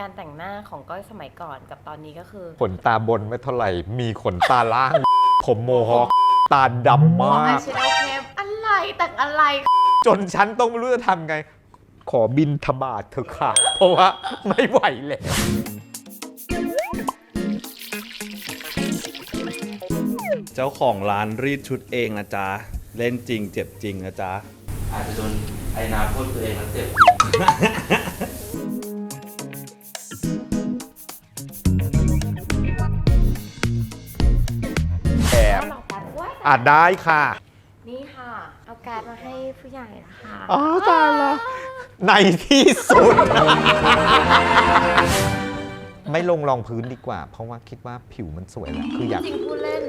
การแต่งหน้าของก้อยสมัยก่อนกับตอนนี้ก็คือขนตาบนไม่เท่าไหร่ มีขนตาล่าง ผมโมฮอคตาดำขอมายแอกชโดว์เข้มอะไรแต่งอะไร จนฉันต้องไม่รู้จะทำไง ขอบินทบาทเถอะค่ะ เพราะว่าไม่ไหวแล้ว เจ้าของร้านรีดชุดเองนะจ๊ะ เล่นจริงเจ็บจริงนะจ๊ะ อาจจะโดนไอ้น้ำพ่นตัวเองแล้วเจ็บแอบ อาจได้ค่ะนี่ค่ะ เอาการดมาให้ผู้ใหญ่นะคะอ๋อตายละในที่สุด ไม่ลงรองพื้นดีกว่า เพราะว่าคิดว่าผิวมันสวยแล้วคืออยากจริงพูดเล่น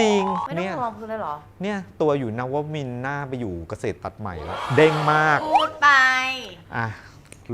จริงไม่ต้อเนี่ย งลองพื้นเลยเหรอ เนี่ย ตัวอยู่นวมินทร์หน้าไปอยู่เกษตรตัดใหม่แล้ว เด้งมาก พูดไป อะ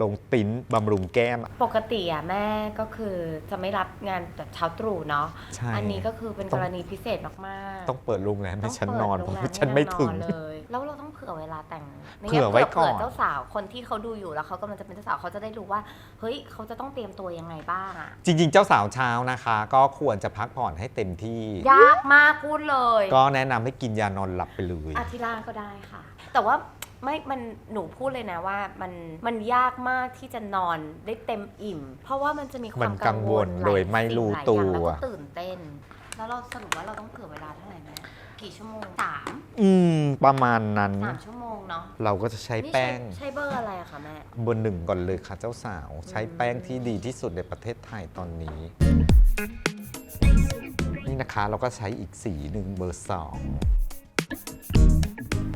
ลงติ้นบำรุงแก้มอะปกติอะแม่ก็คือจะไม่รับงานแบบเช้าตรู่เนาะ ใช่ อันนี้ก็คือเป็นต้กองรณีพิเศษมากๆต้องเปิดโรงแรมให้ฉันต้งนอนเปิดเพราะโรงแรว่าฉันไม่ถึงให้เรานอนเลย แล้วเราต้องเผื่อเวลาแต่งในเผื่อไว้ก่อน เผื่เจ้าสาวคนที่เขาดูอยู่แล้วเขากำลังจะเป็นเจ้าสาวเขาจะได้รู้ว่า เฮ้ยเขาจะต้องเตรียมตัวยังไงบ้างอะจริง ๆ เจ้าสาวเช้านะคะ ก็ควรจะพักผ่อนให้เต็มที่ ยากมากพูดเลย ก็แนะนำให้กินยานอนหลับไปเลย อาทิล่าก็ได้ค่ะ แต่ว่า ไม่มันหนูพูดเลยนะว่ามันมันยากมากที่จะนอนได้เต็มอิ่ม เพราะว่ามันจะมีความัมนกังวลหลายโดยไม่รู้สิ่งหลายอย่างตัวแล้วก็ตื่นเต้น แล้วเราสรุปว่าเราต้องเผื่อเวลาเท่าไหร่แม่กี่ชั่วโมงสามอืม ประมาณนั้น สามชั่วโมงเนาะเราก็จะใช้นี่แป้งใช้เบอร์อะไรอะคะแม่ เบอร์หนึ่งก่อนเลยค่ะเจ้าสาว ใช้แป้งที่ดีที่สุดในประเทศไทยตอนนี้ นี่นะคะเราก็ใช้อีกสีหนึ่งเบอร์สอง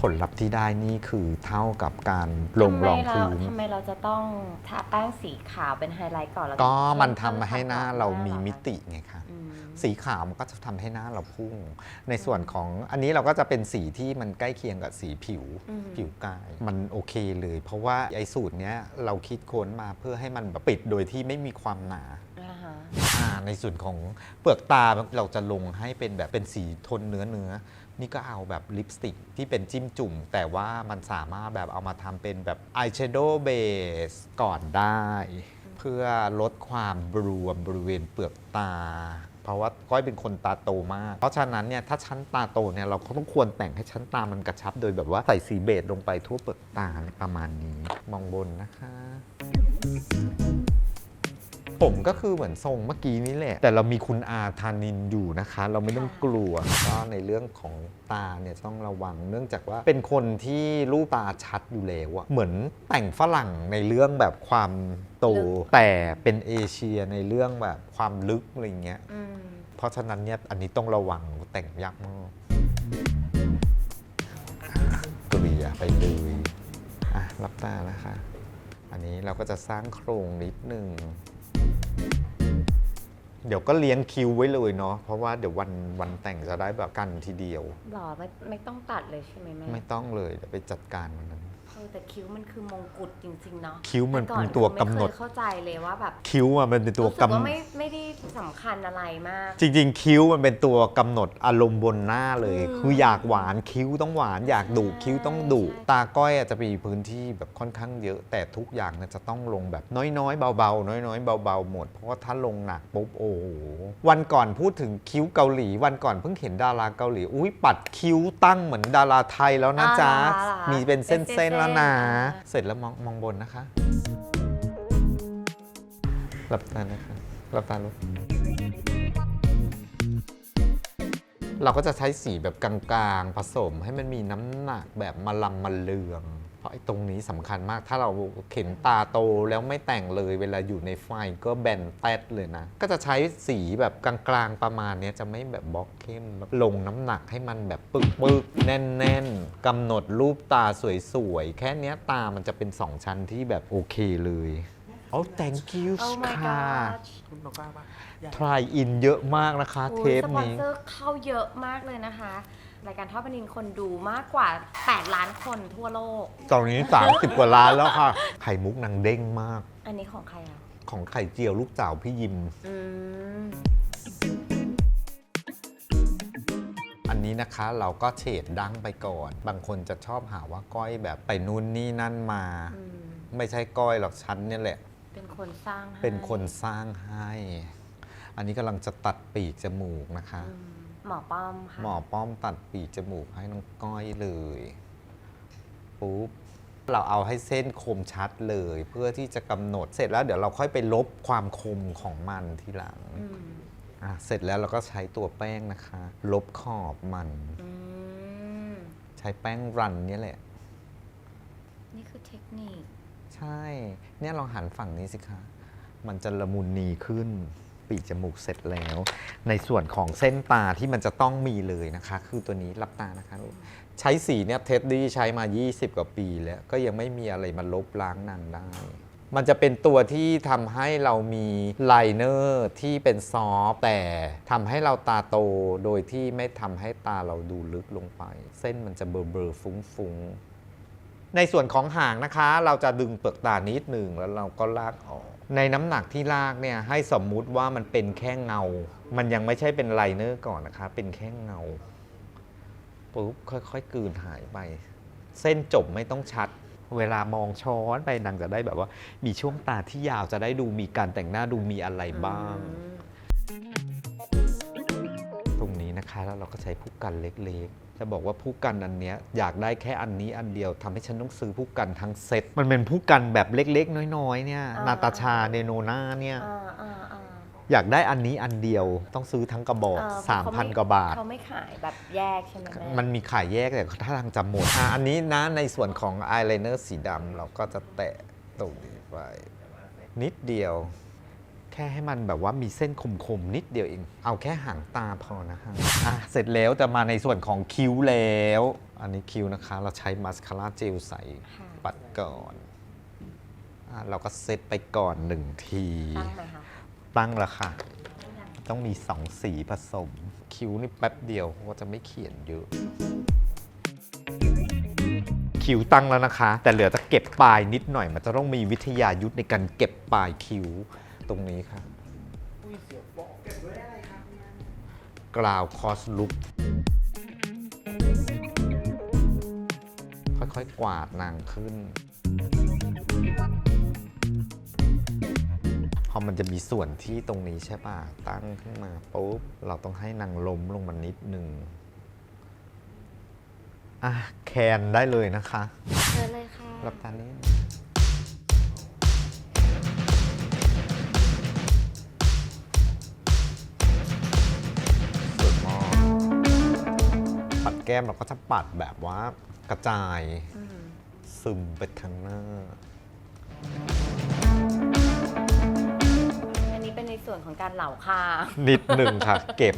ผลลัพธ์ที่ได้นี่คือเท่ากับการลงรองพื้น ทำไมเราจะต้องทาแป้งสีขาวเป็นไฮไลท์ก่อนแล้วก็มันเข้ทำให้หน้าเรามีมิติไงคะอืม สีขาวมันก็จะทำให้หน้าเราพุ่ง ในส่วนของอันนี้เราก็จะเป็นสีที่มันใกล้เคียงกับสีผิวอืม ผิวกาย มันโอเคเลย เพราะว่าไอ้สูตรเนี้ยเราคิดค้นมาเพื่อให้มันแบบปิดโดยที่ไม่มีความหนา อ่าในส่วนของเปลือกตาเราจะลงให้เป็นแบบเป็นสีโทนเนื้อเนื้อ นี่ก็เอาแบบลิปสติกที่เป็นจิ้มจุ่ม แต่ว่ามันสามารถแบบเอามาทำเป็นแบบอายแชโดว์เบสก่อนได้ เพื่อลดความบวมบริเวณเปลือกตา เพราะว่าก้อยเป็นคนตาโตมาก เพราะฉะนั้นเนี่ยถ้าชั้นตาโตเนี่ยเราก็ต้องควรแต่งให้ชั้นตามันกระชับ โดยแบบว่าใส่สีเบสลงไปทั่วเปลือกตาประมาณนี้ มองบนนะคะ ผมก็คือเหมือนทรงเมื่อกี้นี้แหละ แต่เรามีคุณอาธานินอยู่นะคะ เราไม่ต้องกลัวก็ในเรื่องของตาเนี่ยต้องระวังเนื่องจากว่าเป็นคนที่รูปตาชัดอยู่แล้วอะเหมือนแต่งฝรั่งในเรื่องแบบความโต แต่เป็นเอเชียในเรื่องแบบความลึกอะไรเงี้ยอืมเพราะฉะนั้นเนี่ยอันนี้ต้องระวังแต่งยากมากเกลี่ยไปเลยอะรับตานะคะ อันนี้เราก็จะสร้างโครงนิดนึง เดี๋ยวก็เลี้ยงคิวไว้เลยเนาะเพราะว่าเดี๋ยววันวันแต่งจะได้แบบกันทีเดียว หรอไม่ไม่ต้องตัดเลยใช่ไหมแม่ ไม่ต้องเลยเดี๋ยวไปจัดการมันนั้นเออ แต่คิ้วมันคือมงกุฎจริงๆเนาะคิ้วมันแต่ก่อเป็นตัวกำหนดคือไม่เคยเข้าใจเลยว่าแบบคิ้วอะมันเป็นตัวรู้สึกำกว่าไม่ไม่ได้สำคัญอะไรมาก จริง ๆ คิ้วมันเป็นตัวกำหนดอารมณ์บนหน้าเลย อืม คืออยากหวานคิ้วต้องหวาน อยากดุใช่คิ้วต้องดุใช่ตาก้อยอาจจะมีพื้นที่แบบค่อนข้างเยอะ แต่ทุกอย่างเนี่ยจะต้องลงแบบน้อยๆเบาๆน้อยๆเบาๆหมด เพราะว่าถ้าลงหนักปุ๊บโอ้โหวันก่อนพูดถึงคิ้วเกาหลี วันก่อนเพิ่งเห็นดาราเกาหลีอุ้ยปัดคิ้วตั้งเหมือนดาราไทยแล้วนะจ๊ะอ่าเหรอคะมีเป็นเส้นๆแล้วนะเป็นเส้นๆเสร็จแล้วมองมองบนนะคะ หลับตานะคะ หลับตาลูกเราก็จะใช้สีแบบกลางๆ ผสมให้มันมีน้ำหนักแบบมาลำมาเลือง เพราะไอ้ตรงนี้สำคัญมาก ถ้าเราเข็นตาโตแล้วไม่แต่งเลยเวลาอยู่ในไฟก็แบนแตดเลยนะ ก็จะใช้สีแบบกลางๆประมาณเนี้ยจะไม่แบบบล็อกเข้มแบบลงน้ำหนักให้มันแบบปึกๆแน่นๆกำหนดรูปตาสวยๆ แค่เนี้ยตามันจะเป็นสองชั้นที่แบบโอเคเลยโอ้ thank you Oh my ค่ะ god คุณบอกว่าปะอยากทรายอินเยอะมากนะคะ เทโอ้ยปสปอนนี้เซอร์เข้าเยอะมากเลยนะคะ รายการทอดปนินคนดูมากกว่า 8 ล้านคนทั่วโลก ตอนนี้ 30 กว่าล้านแล้วค่ะ ไข่มุกนางเด้งมาก อันนี้ของใครอะ ของไข่เจียวลูกสาวพี่ยิม อืม อันนี้นะคะเราก็เฉดดั้งไปก่อน บางคนจะชอบหาว่าก้อยแบบไปนู่นนี่นั่นมา อืม ไม่ใช่ก้อยหรอกฉันเนี่ยแหละ เป็นคนคนสร้างให้เป็นคนสร้างให้ อันนี้กำลังจะตัดปีกจมูกนะคะ อืม หมอป้อมค่ะ หมอป้อมตัดปีกจมูกให้น้องก้อยเลยปุ๊บเราเอาให้เส้นคมชัดเลย เพื่อที่จะกำหนดเสร็จแล้วเดี๋ยวเราค่อยไปลบความคมของมันทีหลังอืมอะเสร็จแล้วเราก็ใช้ตัวแป้งนะคะ ลบขอบมัน อืมใช้แป้งรันเนี่ยแหละ นี่คือเทคนิค ใช่ เนี่ยลองหันฝั่งนี้สิคะ มันจะละมุนนีขึ้น ปีกจมูกเสร็จแล้ว ในส่วนของเส้นตาที่มันจะต้องมีเลยนะคะ คือตัวนี้รับตานะคะลูกใช้สีเนี่ยเท็ดดี้ใช้มา 20 กว่าปีแล้ว ก็ยังไม่มีอะไรมาลบล้างนางได้ มันจะเป็นตัวที่ทำให้เรามีไลเนอร์ที่เป็นซอฟต์แต่ทำให้เราตาโตโดยที่ไม่ทำให้ตาเราดูลึกลงไป เส้นมันจะเบลอๆฟุ้งๆในส่วนของหางนะคะ เราจะดึงเปลือกตานิดหนึ่งแล้วเราก็ลากออก ในน้ำหนักที่ลากเนี่ยให้สมมุติว่ามันเป็นแค่เงา มันยังไม่ใช่เป็นไลเนอร์ก่อนนะคะ เป็นแค่เงาปุ๊บค่อยๆกลืนหายไป เส้นจบไม่ต้องชัด เวลามองช้อนไปนางจะได้แบบว่า มีช่วงตาที่ยาวจะได้ดูมีการแต่งหน้าดูมีอะไรบ้าง ตรงนี้นะคะแล้วเราก็ใช้ผู้กันเล็กๆ จะบอกว่าผู้กันอันเนี้ยอยากได้แค่อันนี้อันเดียวทำให้ฉันต้องซื้อผู้กันทั้งเซ็ตมันเป็นผู้กันแบบเล็กๆ น้อยๆเนี่ยอ่า นาตาชาเนโนนาเนี่ยอ่าอ่าอ่าอยากได้อันนี้อันเดียวต้องซื้อทั้งกระบอก เออสามเขพันไกว่าบาท เขาไม่ขายแบบแยกใช่ไหมแม่มันมีขายแยกแต่ถ้าทางจำหมดอะอันนี้นะในส่วนของอายไลเนอร์สีดำเราก็จะแตะตรงนี้ไปนิดเดียว แค่ให้มันแบบว่ามีเส้นคมๆนิดเดียวเอง เอาแค่หางตาพอนะฮะอะเสร็จแล้วแต่มาในส่วนของคิ้วแล้ว อันนี้คิ้วนะคะ เราใช้มาสคาร่าเจลใสค่ะปัดก่อนอะเราก็เซตไปก่อนหนึ่งที ตั้งไหมคะตั้งแล้วค่ะ ต้องมีสองสีผสม คิ้วนี่แป๊บเดียวก็จะไม่เขียนเยอะ คิ้วตั้งแล้วนะคะ แต่เหลือจะเก็บปลายนิดหน่อย มันจะต้องมีวิทยายุทธในการเก็บปลายคิ้ว ตรงนี้ค่ะกราวคอสลุกค่อยๆ กวาดนางขึ้น พอมันจะมีส่วนที่ตรงนี้ใช่ป่ะ ตั้งขึ้นมาปุ๊บ เราต้องให้นางล้มลงมานิดหนึ่งอะแคนได้เลยนะคะเชิญเลยค่ะรับตานี้ ก้มเราก็จะปัดแบบว่ากระจายอืมซึมไปทางหน้า อันนี้เป็นในส่วนของการเหล่าคางนิดหนึ่งค่ะ เก็บ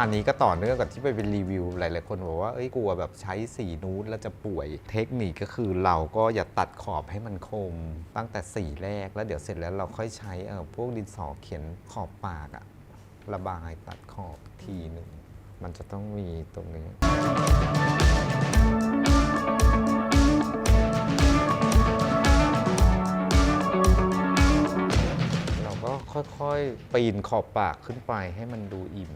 านนี้ก็ต่อเนื่องกับที่ไปเป็นรีวิว หลาย ๆ คนบอกว่าเอ้ยกลัวแบบใช้สีนูดแล้วจะป่วยเทคนิคก็คือเราก็อย่าตัดขอบให้มันคม ตั้งแต่สีแรกแล้วเดี๋ยวเสร็จแล้วเราค่อยใช้เออพวกดินสอเขียนขอบปากอะระบายตัดขอบทีหนึ่งมันจะต้องมีตรงนี้เราก็ค่อยๆ ปีนขอบปากขึ้นไปให้มันดูอิ่ม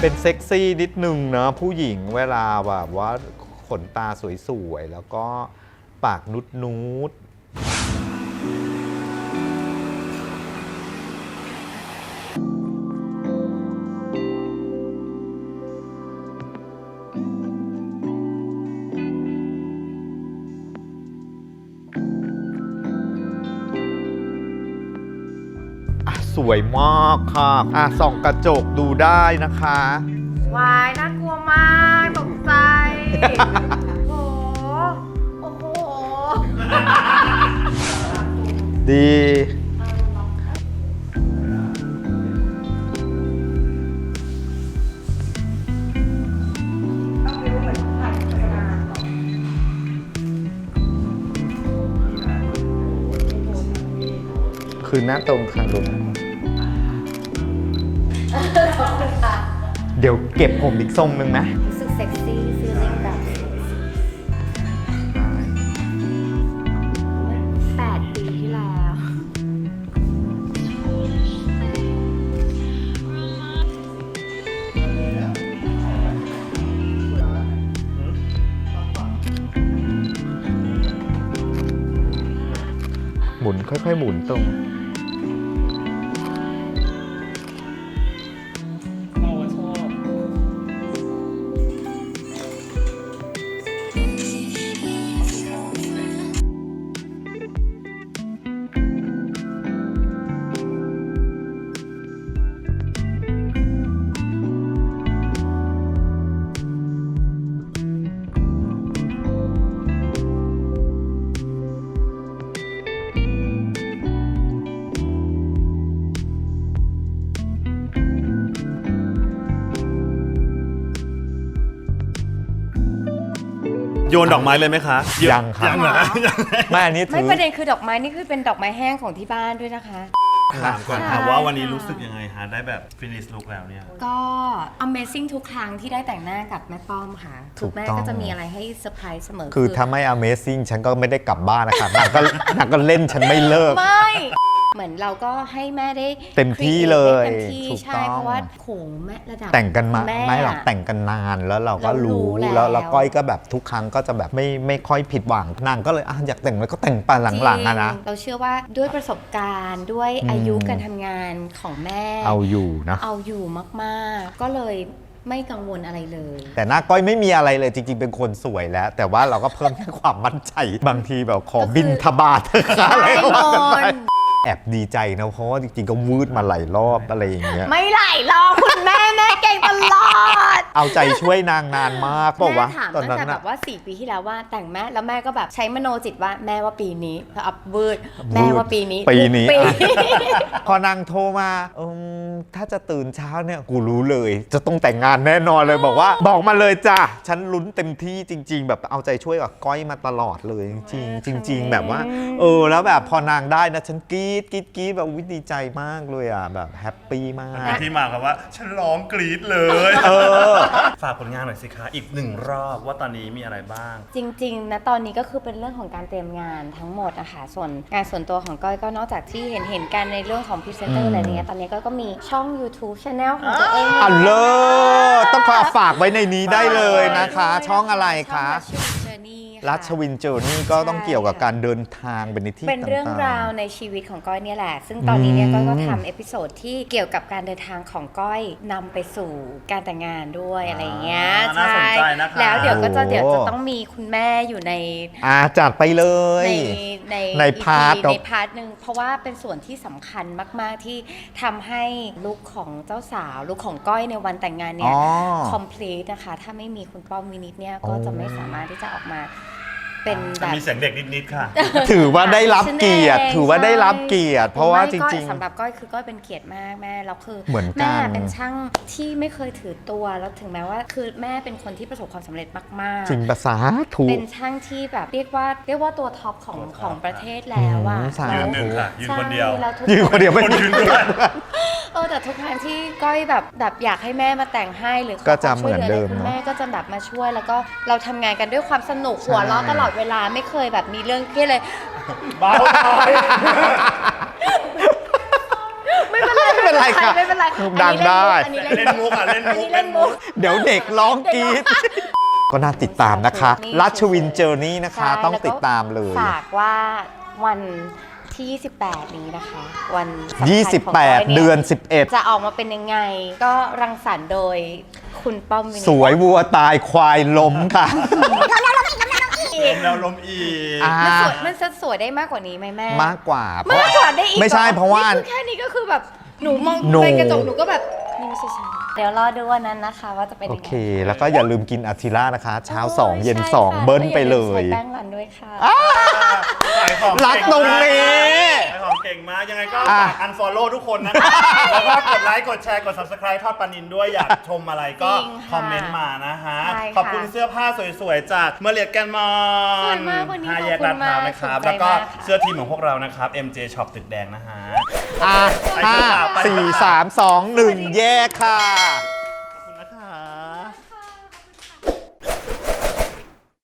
เป็นเซ็กซี่นิดนึงนะผู้หญิงเวลาแบบว่าขนตาสวยๆ แล้วก็ปากนุดนูดอะสวยมากค่ะอะส่องกระจกดูได้นะคะ วายน่ากลัวมากตกใจ โอ้โห โอ้โห ดี คือหน้าตรงค่ะลุง เดี๋ยวเก็บผมอีกทรงหนึ่งนะ รู้สึกเซ็กซี่ฟีลลิ่งแบบแปดปีที่แล้ว หมุนค่อยๆ หมุนตรง โยนดอกไม้เลยไหมคะยังครับยังเหรอไม่อันนี้ถืไม่อประเด็นคือดอกไม้นี่คือเป็นดอกไม้แห้งของที่บ้านด้วยนะคะ ถามก่อนใช่ค่ะว่าวันนี้รู้สึกยังไงฮะได้แบบฟินิชลุกแล้วเนี่ย ก็ Amazing ทุกครั้งที่ได้แต่งหน้ากับแม่ป้อมค่ะถูทุกกแม่ต้องก็จะมีอะไรให้เซอร์ไพรส์เสมอคือถ้าไม่ Amazing ฉันก็ไม่ได้กลับบ้านนะครับนางก็นางก็เล่นฉันไม่เลิก ไม่ เหมือนเราก็ให้แม่ได้เต็มที่ create เลยได้เต็มที่ถูกใช่ต้องเพราะว่าโขงแม่ระดับแต่งกันมาคุณแม่ไม่หรอกอะแต่งกันนานแล้วเราก็เรารู้รู้แล้วแล้วแล้วก้อยก็แบบทุกครั้งก็จะแบบไม่ไม่ค่อยผิดหวังนางก็เลยอะอยากแต่งแล้วก็แต่งไปหลังๆอะนะจริงเราเชื่อว่าด้วยประสบการณ์ด้วยอืมอายุการทำงานของแม่ เอาอยู่นะเอาอยู่มากๆ ก็เลยไม่กังวลอะไรเลย แต่หน้าก้อยไม่มีอะไรเลยจริง ๆ เป็นคนสวยแล้ว แต่ว่าเราก็เพิ่มแค่ความมั่นใจบางทีแบบขอก็คือบินทบาทเถอะค่ะอะไรไม่ก็ว่ากันมไปน แอบดีใจนะเพราะว่าจริงๆก็วืดมาหลายรอบอะไรอย่างเงี้ย ไม่ไหล รอกคุณแม่แม่เก่งตลอด เอาใจช่วยนางนานมากบอกแม่ว่าถามตอนตั้งนั้นแต่แบอะ บว่า4ปีที่แล้วว่าแต่งแม่แล้วแม่ก็แบบใช้มโนจิตว่าแม่ว่าปีนี้พออัพวืดแม่ว่าปีนี้ปีนี้ทุกอะพอนางโทรมาเอิ่มถ้าจะตื่นเช้าเนี่ยกูรู้เลย จะต้องแต่งงานแน่นอนเลยบอกว่า บอกมาเลยจ้ะฉันลุ้นเต็มที่จริง ๆ แบบเอาใจช่วยกับก้อยมาตลอดเลยจริงๆจริง ๆ แบบว่า เออแล้วแบบพอนางได้นะฉันกรี๊ดกรี๊ดกรี๊ดแบบวิดีใจมากเลยอะแบบแฮปปี้มากที่มาครับว่า ฉันร้องกรี๊ดเลย เออ ฝากผลงานหน่อยสิคะ อีกหนึ่งรอบว่าตอนนี้มีอะไรบ้าง จริงๆนะตอนนี้ก็คือเป็นเรื่องของการเตรียมงานทั้งหมดนะคะส่วนงานส่วนตัวของก้อยก็นอกจากที่เห็นเห็นๆกันในเรื่องของพรีเซนเตออืร์มอะไรเนี้ยตอนนี้ก็ก็มีช่อง YouTube Channel ของตัวเองอันเลศต้องขอฝากไว้ในนี้ได้เลยนะคะ ช่องอะไรคะ รัชวินเจอร์นี่ก็ต้องเกี่ยวกับการเดินทางไปในที่เป็นเรื่องต่ๆราวในชีวิตของก้อยเนี่ยแหละ ซึ่งตอนนี้เนี่ยอืมก้อยก็ทำเอพิโซดที่เกี่ยวกับการเดินทางของก้อยนำไปสู่การแต่งงานด้วยอะไรอย่างเงี้ยอ่าน่าสนใจนะคะ แล้วเดี๋ยวก็จะโอ้เดี๋ยวจะต้องมีคุณแม่อยู่ใน อาจัดไปเลย ในใน ใน EP พาร์ทในพาร์ทหนึ่งเพราะว่าเป็นส่วนที่สำคัญมาก ๆ ที่ทำให้ลุคของเจ้าสาวลุคของก้อยในวันแต่งงานเนี่อ๋ยอ complete นะคะ ถ้าไม่มีคุณป้อมวินิตเนี่ย ก็โอ้จะไม่สามารถที่จะออกมา เป็นแบจะบมีเสียงเด็กนิด ๆ ค่ะ ถือว่าได้รับเกียรติฉันเองถือว่าได้รับเกียรติ เพราะว่าจไม่ก้อยริงสำหรับก้อยคือก้อยเป็นเกียรติมากแม่แล้วคือเหมือนกัน แม่เป็นช่างที่ไม่เคยถือตัวแล้วถึงแม้ว่า คือแม่เป็นคนที่ประสบความสำเร็จมาก ๆ จริงภาษาถูๆกเป็นช่างที่แบบเรียกว่าเรียกว่าตัวท็อปของของประเทศแล้วอะอืมสายืธุนหนึ่งค่ะ ยืนคนเดียว ใช่แล้วทุกยืนคนเดียวไม่คนมียืนด้วยเออ แต่ทุกครั้งที่ก้อยแบบแบบอยากให้แม่มาแต่งให้หรือขอก็จะความช่วยเหมือนเดิมคุณเนอะแม่ก็จะแบบมาช่วยแล้วก็เราทำงานกันด้วยความสนุกหัวเราะตลอดเวลาไม่เคยแบบมีเรื่องเครียดเลย เบาหน่อยไม่เป็นไรไม่เป็นไรค่ะไม่เป็นไรดังได้ อันนี้เล่เล่นนมุมุกกอะเล่นอันมุกนี้เล่นมุก เดี๋ยวเด็กร้องกรี๊ดก็น่าติดตามนะคะนี่รัชวินเจอร์นี่นะคะ ใช่ต้องแล้วก็ติดตามเลยฝากว่าวัน ที่ 28 นี้นะคะ วันสำคัญของก้ย28ยเดือนจะออกมาเป็นยังไง ก็รังสรรค์โดยคุณป้อมวินิจ11สวยวัวตายควายล้มค่ะลมแล้วลมอีก อ่า มันสวยมันจะสวยได้มากกว่านี้ไหมแม่ มากกว่าเพมากราะกว่าได้อีกไม่ใช่หอเพราะว่านี่คือแค่นี้ก็คือแบบหนูมองหนู ไปกระจกหนูก็แบบนี่ไม่ใช่ฉันเดี๋ยวรอดูวันนั้นนะคะ ว่าจะเป็นโอยังไงเค แล้วก็อย่าลืมกินอาทิล่านะคะ เช้าโอ้ย2เย็น ใช่ค่ะ2 เบิ้ลไปเลก็ยอาใส่แป้งมันด้วยค่ะขายของรักตรงนี้ขายของ เก่งมากยังไงก็อะฝาก unfollow ทุกคนนะคะแล้วก็กดไลค์กดแชร์กด subscribe ทอดปานินด้วยอยากชมอะไรก็จริงค่ะคอมเมนต์มานะฮะ ใช่ค่ะขอบคุณเสื้อผ้าสวยๆ จากเมเลียดแกนมอนสวยมากวันนี้ห้าแยกขอบลาคุดณพร้าวมากนะครับถูกใจแล้วก็มากค่ะเสื้อทีมของพวกเรานะครับ MJ Shop ตึกแดงนะฮะ อะไปห้าค่ะไปค่ะ สี่สามสองหนึ่งแยกค่ะ